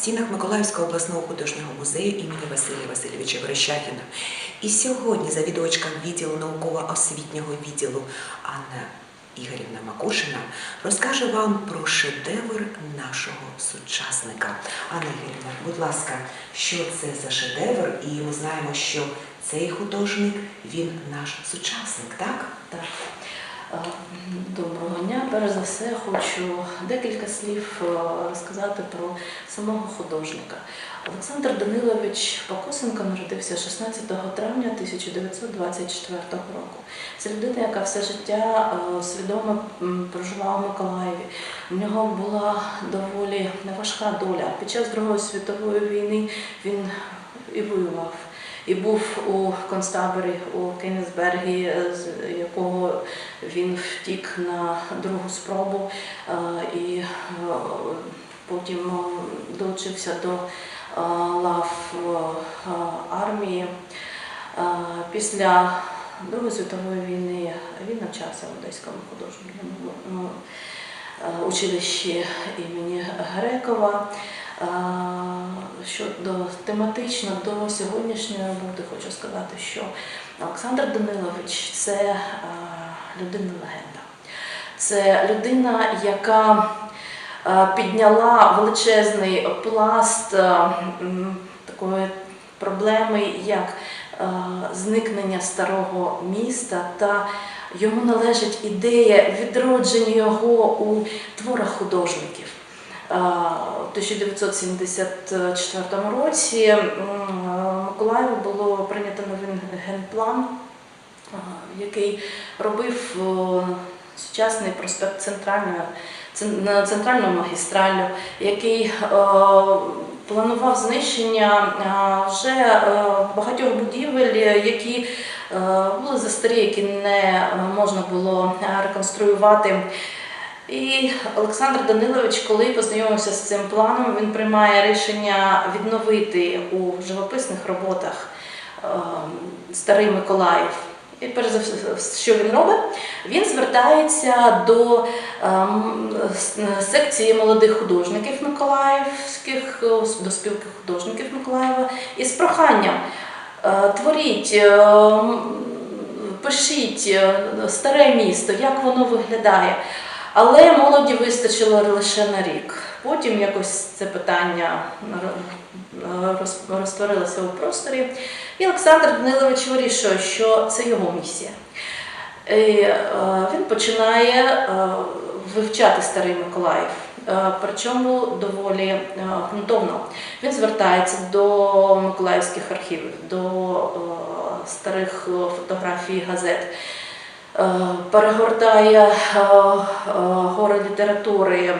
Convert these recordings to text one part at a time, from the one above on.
стінах Миколаївського обласного художнього музею імені Василія Васильовича Верещагіна. І сьогодні завідувачка відділу науково-освітнього відділу Анна Ігорівна Макушина розкаже вам про шедевр нашого сучасника. Анна Ігорівна, будь ласка, що це за шедевр? І ми знаємо, що цей художник він наш сучасник, так? Так. Е, Доброго дня. Перш за все, хочу декілька слів е, розказати про самого художника. Олександр Данилович Покосенко народився 16 травня 1924 року. Це людина, яка все життя е, свідомо м, прожила у Миколаєві. У нього була доволі неважка доля. Під час Другої світової війни він і воював. І був у концтаборі у Кенісбергі, е, з якого він втік на другу спробу е, і е, потім долучився до лав армії. Після Другої світової війни він навчався в Одеському художньому ну, училищі імені Грекова. Е, Щодо тематично до сьогоднішньої роботи хочу сказати, що Олександр Данилович це е, людина-легенда. Це людина, яка е, підняла величезний пласт е, такої проблеми, як е, зникнення старого міста, та йому належить ідея відродження його у творах художників. У 1974 році Миколаєву було прийнято новий генплан, який робив сучасний проспект центральної цен- на центральну магістралю, який планував знищення вже багатьох будівель, які е, були застарі, які не е, можна було е, реконструювати. І Олександр Данилович, коли познайомився з цим планом, він приймає рішення відновити у живописних роботах е, Старий Миколаїв. І перш за все, що він робить? Він звертається до секції молодих художників Миколаївських, е, до спілки художників Миколаєва із проханням е, творіть, е, пишіть е, старе місто, як воно виглядає. Але молоді вистачило лише на рік. Потім якось це питання розтворилося у просторі. І Олександр Данилович вирішує, що це його місія. І, е, він починає е, вивчати старий Миколаїв, е, причому доволі грунтовно. Він звертається до миколаївських архівів, до е, старих е, фотографій газет. Е, Перегортає е, е, гори літератури, е,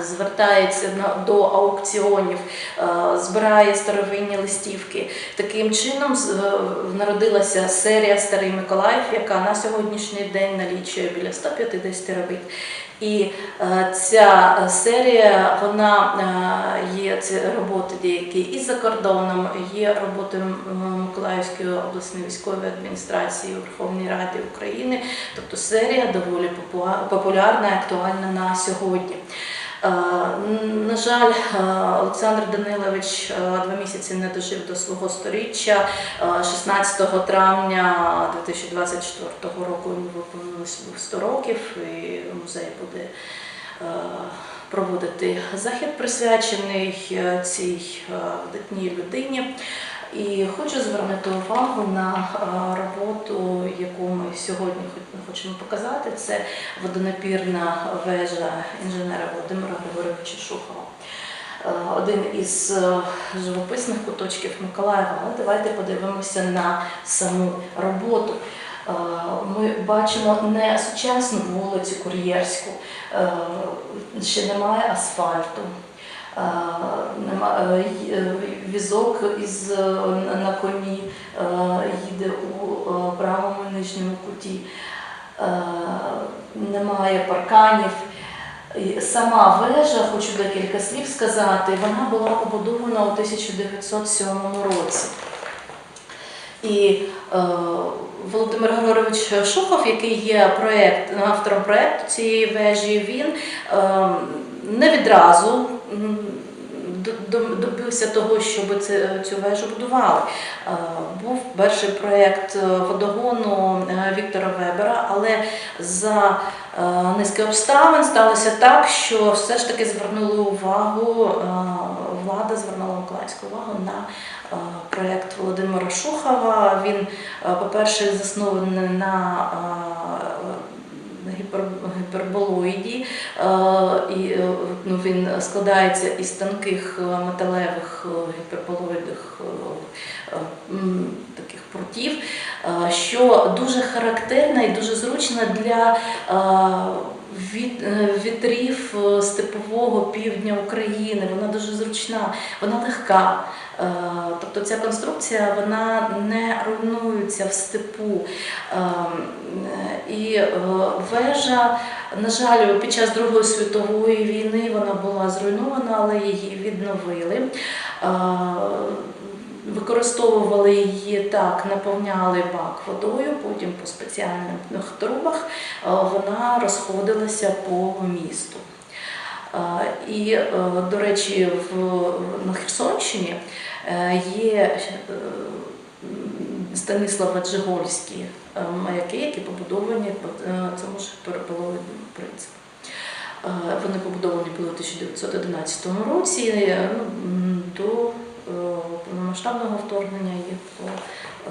звертається до аукціонів, е, збирає старовинні листівки. Таким чином е, народилася серія Старий Миколаїв, яка на сьогоднішній день налічує біля 150 робіт. І е, ця е, серія, вона е, є ці роботи деякі і за кордоном, є роботи Миколаївської обласної військової адміністрації Верховної Ради України. Тобто серія доволі популярна і актуальна на сьогодні. Е, На жаль, е, Олександр Данилович е, два місяці не дожив до свого сторіччя. Е, 16 травня 2024 року йому виповнилось 100 років, і музей буде проводити захід, присвячений цій видатній людині. І хочу звернути увагу на е, роботу, яку ми сьогодні хочемо показати. Це водонапірна вежа інженера Володимира Григоровича Шухова. Е, Один із е, живописних куточків Миколаєва. Але давайте подивимося на саму роботу. Ми бачимо не сучасну вулицю Кур'єрську, ще немає асфальту. Е, е, Візок із е, на- коні їде у правому нижньому куті. Немає парканів. Сама вежа, хочу декілька слів сказати, вона була побудована у 1907 році. І е, Володимир Григорович Шухов, який є проект, автором проекту цієї вежі, він е, не відразу добився того, щоб цю вежу будували. Е, Був перший проєкт е, водогону е, Віктора Вебера, але за низки обставин сталося так, що все ж таки звернули увагу, влада звернула Миколаївську увагу на проєкт Володимира Шухова. Він, по-перше, заснований на гіперболоїді, Е, е, ну, він складається із тонких е, металевих гіперболоїдних таких прутів, що дуже характерна і дуже зручна для е, е, вітрів е, степового півдня України. Вона дуже зручна, вона легка. Е, Тобто ця конструкція вона не руйнується в степу. Е, е, І е, вежа, на жаль, під час Другої світової війни вона була зруйнована, але її відновили. Використовували її так, наповняли бак водою, потім по спеціальних трубах е, вона розходилася по місту. Е, І, е, до речі, в, на Херсонщині є Станислава Джигольські маяки, які побудовані по цьому ж переполовинному принципу. Вони побудовані були в 1911 році ну, до повномасштабного вторгнення їх було е,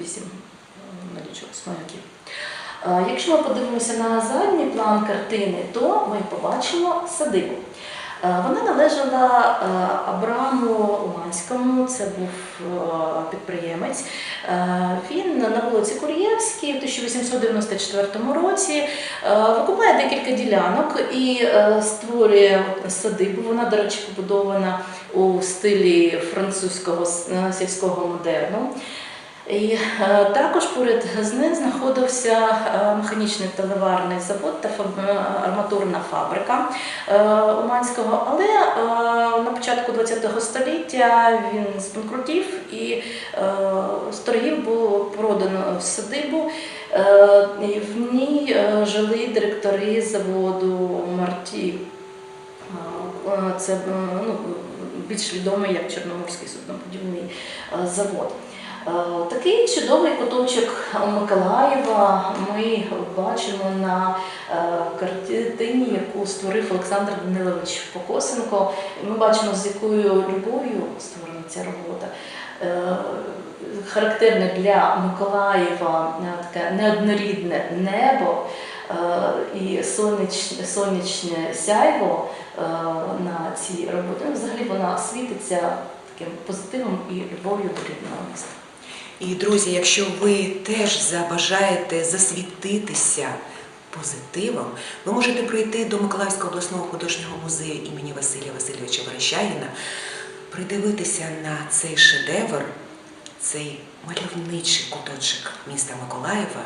вісім е, налічувалось маяків. Е, Якщо ми подивимося на задній план картини, то ми побачимо садибу. Е, Вона належала е, Абраму Уманському, це був е, підприємець. Він на вулиці Кур'євській в 1894 році викупає декілька ділянок і створює садибу. Вона, до речі, побудована у стилі французького сільського модерну. І е, також поряд з ним знаходився е, механічний телеварний завод та е, арматурна фабрика Уманського. Але на початку ХХ століття він збанкрутів і з торгів було продано садибу. Е, і в ній жили директори заводу Марті. Це ну, більш відомий як Чорноморський суднобудівний завод. Е, Такий чудовий куточок Миколаєва ми бачимо на е, картині, яку створив Олександр Данилович Покосенко. Ми бачимо, з якою любов'ю створена ця робота. Е, Характерне для Миколаєва таке неоднорідне небо і сонячне, сонячне сяйво на цій роботі. Ну, Взагалі вона світиться таким позитивом і любов'ю до рідного міста. І друзі, якщо ви теж забажаєте засвітитися позитивом, ви можете прийти до Миколаївського обласного художнього музею імені Василія Васильовича Верещагіна, придивитися на цей шедевр, цей мальовничий куточок міста Миколаєва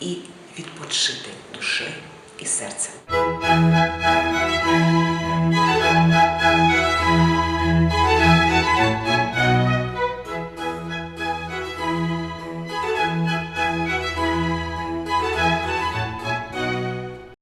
і відпочити душею і серцем.